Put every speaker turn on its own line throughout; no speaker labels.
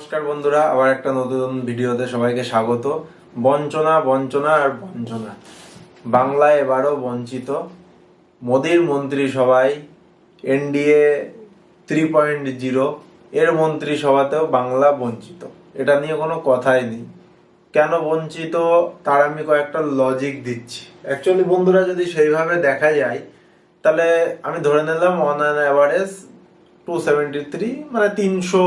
নমস্কার বন্ধুরা, আবার একটা নতুন ভিডিওতে সবাইকে স্বাগত। বঞ্চনা বঞ্চনা আর বঞ্চনা। বাংলায় এবারও বঞ্চিত মোদির মন্ত্রিসভায় এনডিএ থ্রি পয়েন্ট জিরো এর মন্ত্রিসভাতেও বাংলা বঞ্চিত। এটা নিয়ে কোনো কথাই নেই। কেন বঞ্চিত? তার আমি কয়েকটা লজিক দিচ্ছি। অ্যাকচুয়ালি বন্ধুরা, যদি সেইভাবে দেখা যায়, তাহলে আমি ধরে নিলাম on an average two seventy three মানে তিনশো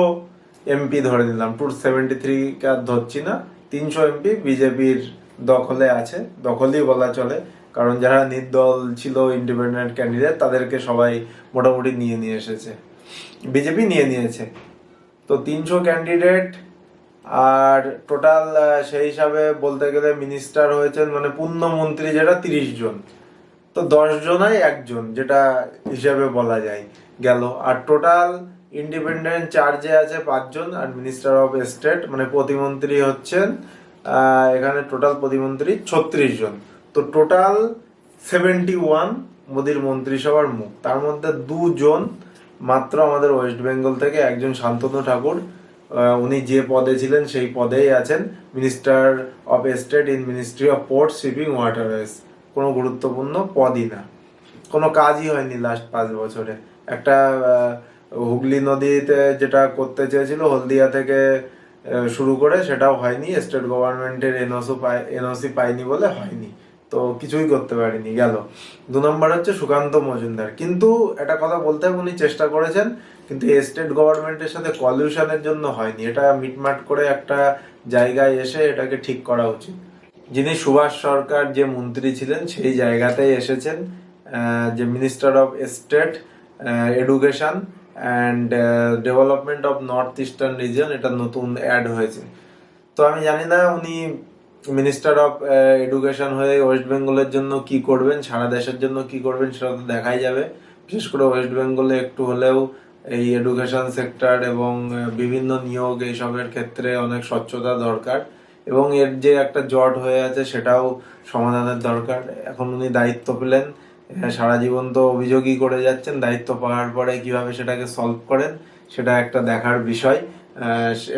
এমপি ধরে নিলাম। টু সেভেন্টি থ্রি কে আর ধরছি না। তিনশো এমপি বিজেপির দখলে আছে। দখলই বলা চলে। কারণ যারা নির্দল ছিল ইন্ডিপেন্ডেন্ট ক্যান্ডিডেট তাদেরকে সবাই মোটামুটি নিয়ে নিয়ে এসেছে। বিজেপি নিয়ে নিয়েছে। তো তিনশো ক্যান্ডিডেট আর টোটাল সেই হিসাবে বলতে গেলে মিনিস্টার হয়েছেন মানে পূর্ণমন্ত্রী যেটা তিরিশ জন। তো দশ জনাই একজন, যেটা হিসাবে বলা যায়। গেল। আর টোটাল ইন্ডিপেন্ডেন্ট চার্জে আছে পাঁচজন আর মিনিস্টার অফ স্টেট মানে প্রতিমন্ত্রী হচ্ছেন এখানে টোটাল প্রতিমন্ত্রী ছত্রিশ জন। তো টোটাল সেভেন্টি ওয়ান মোদির মন্ত্রিসভার মুখ। তার মধ্যে দুজন মাত্র আমাদের ওয়েস্ট বেঙ্গল থেকে একজন শান্তনু ঠাকুর উনি যে পদে ছিলেন সেই পদেই আছেন। Minister of state in ministry of port shipping waterways কোনো গুরুত্বপূর্ণ পদই না। কোনো কাজই হয়নি লাস্ট পাঁচ বছরে। একটা হুগলি নদীতে যেটা করতে চেয়েছিল, হলদিয়া থেকে শুরু করে সেটাও হয়নি স্টেট গভর্নমেন্টের এনওসি এনওসি পাইনি বলে হয়নি। তো কিছুই করতে পারিনি, গেল। দু নম্বর হচ্ছে সুকান্ত মজুমদার। কিন্তু একটা কথা বলতে উনি চেষ্টা করেছেন, কিন্তু স্টেট গভর্নমেন্টের সাথে কলিউশনের জন্য হয়নি। এটা মিটমাট করে একটা জায়গায় এসে এটাকে ঠিক করা উচিত। যিনি সুভাষ সরকার যে মন্ত্রী ছিলেন, সেই জায়গাতেই এসেছেন যে minister of state education and development of north eastern region এটা নতুন অ্যাড হয়েছে। তো আমি জানি না উনি মিনিস্টার অফ এডুকেশন হয়ে ওয়েস্ট বেঙ্গলের জন্য কি করবেন, সারা দেশের জন্য কি করবেন সেটা তো দেখাই যাবে। বিশেষ করে ওয়েস্ট বেঙ্গলে একটু হলেও এই এডুকেশন সেক্টর এবং বিভিন্ন নিয়োগ এইসবের ক্ষেত্রে অনেক স্বচ্ছতা দরকার। এবং এর যে একটা জট হয়ে আছে সেটাও সমাধানের দরকার। এখন উনি দায়িত্ব পেলেন। সারা জীবন তো অভিযোগই করে যাচ্ছেন, দায়িত্ব পাওয়ার পরে কীভাবে সেটাকে সলভ করেন, সেটা একটা দেখার বিষয়।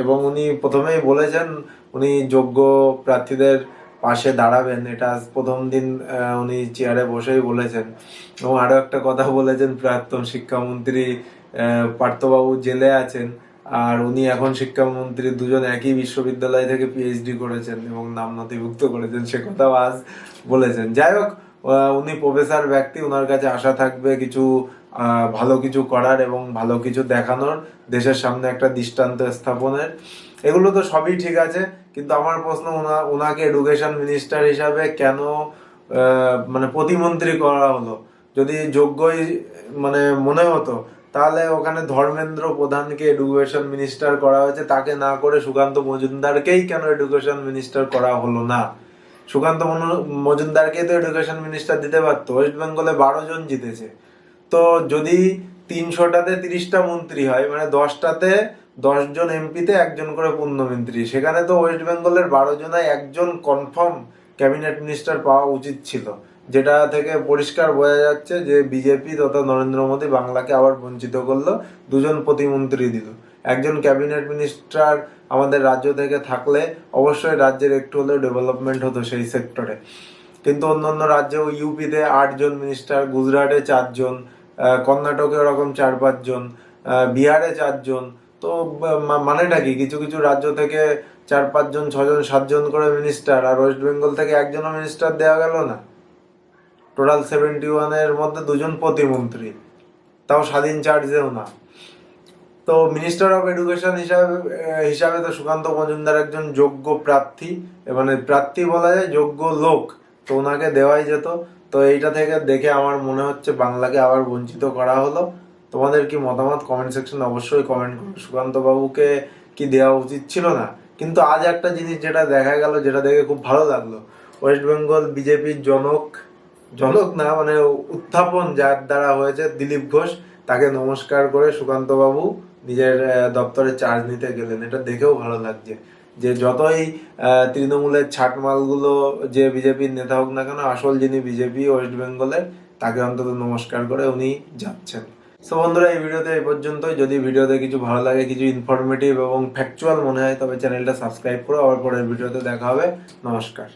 এবং উনি প্রথমেই বলেছেন, উনি যোগ্য প্রার্থীদের পাশে দাঁড়াবেন, এটা প্রথম দিন উনি চেয়ারে বসেই বলেছেন। এবং আরও একটা কথা বলেছেন, প্রাক্তন শিক্ষামন্ত্রী পার্থবাবু জেলে আছেন, আর উনি এখন শিক্ষামন্ত্রী, দুজন একই বিশ্ববিদ্যালয় থেকে পিএইচডি করেছেন এবং নাম নথিভুক্ত করেছেন, সে কথাও আজ বলেছেন। যাই হোক উনি প্রফেসর ব্যক্তি ওনার কাছে আশা থাকবে কিছু ভালো কিছু করার এবং ভালো কিছু দেখানোর, দেশের সামনে একটা দৃষ্টান্ত স্থাপনের। এগুলো তো সবই ঠিক আছে, কিন্তু আমার প্রশ্ন ওনা ওনাকে এডুকেশন মিনিস্টার হিসাবে কেন মানে প্রতিমন্ত্রী করা হলো? যদি যোগ্যই মানে মনে হতো, তাহলে ওখানে ধর্মেন্দ্র প্রধানকে এডুকেশন মিনিস্টার করা হয়েছে, তাকে না করে সুকান্ত মজুমদারকেই কেন এডুকেশন মিনিস্টার করা হলো না? সুকান্ত মজুমদারকে তো এডুকেশন মিনিস্টার দিতে পারতো। ওয়েস্ট বেঙ্গলে বারো জন জিতেছে। তো যদি তিনশোটাতে তিরিশটা মন্ত্রী হয় মানে দশটাতে দশজন এমপিতে একজন করে পূর্ণমন্ত্রী, সেখানে তো ওয়েস্ট বেঙ্গলের বারো জনায় একজন কনফার্ম ক্যাবিনেট মিনিস্টার পাওয়া উচিত ছিল। যেটা থেকে পরিষ্কার বোঝা যাচ্ছে যে বিজেপি তথা নরেন্দ্র মোদী বাংলাকে আবার বঞ্চিত করল, দুজন প্রতিমন্ত্রী দিল। একজন ক্যাবিনেট মিনিস্টার আমাদের রাজ্য থেকে থাকলে অবশ্যই রাজ্যের একটু হলেও ডেভেলপমেন্ট হতো সেই সেক্টরে কিন্তু অন্যান্য রাজ্যে ইউপিতে আটজন মিনিস্টার, গুজরাটে চারজন কর্ণাটকে ওরকম চার পাঁচজন বিহারে চারজন, তো মানেটা কি? কিছু কিছু রাজ্য থেকে চার পাঁচজন ছজন, সাতজন করে মিনিস্টার আর ওয়েস্ট বেঙ্গল থেকে একজনও মিনিস্টার দেওয়া গেল না? টোটাল সেভেন্টি ওয়ানের মধ্যে দুজন প্রতিমন্ত্রী, তাও স্বাধীন চার্জেও না। তো মিনিস্টার অফ এডুকেশন হিসাবে হিসাবে তো সুকান্ত মজুমদার একজন যোগ্য প্রার্থী। মানে প্রার্থী বলা যায়, যোগ্য লোক। তো ওনাকে দেওয়াই যেত। তো এইটা থেকে দেখে আমার মনে হচ্ছে বাংলাকে আবার বঞ্চিত করা হলো। তোমাদের কি মতামত? কমেন্ট সেকশন অবশ্যই কমেন্ট করো। সুকান্ত বাবুকে কি দেওয়া উচিত ছিল না? কিন্তু আজ একটা জিনিস যেটা দেখা গেল, যেটা দেখে খুব ভালো লাগল। ওয়েস্ট বেঙ্গল বিজেপির জনক জনক না মানে উত্থাপন যার দ্বারা হয়েছে দিলীপ ঘোষ, তাকে নমস্কার করে সুকান্ত বাবু নিজের দপ্তরে চার্জ নিতে গেলেন। এটা দেখেও ভালো লাগছে যে যতই তৃণমূলের ছাটমালগুলো যে বিজেপির নেতা হোক না কেন, আসল যিনি বিজেপি ওয়েস্ট বেঙ্গলের তাকে অন্তত নমস্কার করে উনি যাচ্ছেন। সো বন্ধুরা, এই ভিডিওতে এই পর্যন্তই। যদি ভিডিওতে কিছু ভালো লাগে, কিছু ইনফরমেটিভ এবং ফ্যাকচুয়াল মনে হয়, তবে চ্যানেলটা সাবস্ক্রাইব করো। আবার পরের ভিডিওতে দেখা হবে। নমস্কার।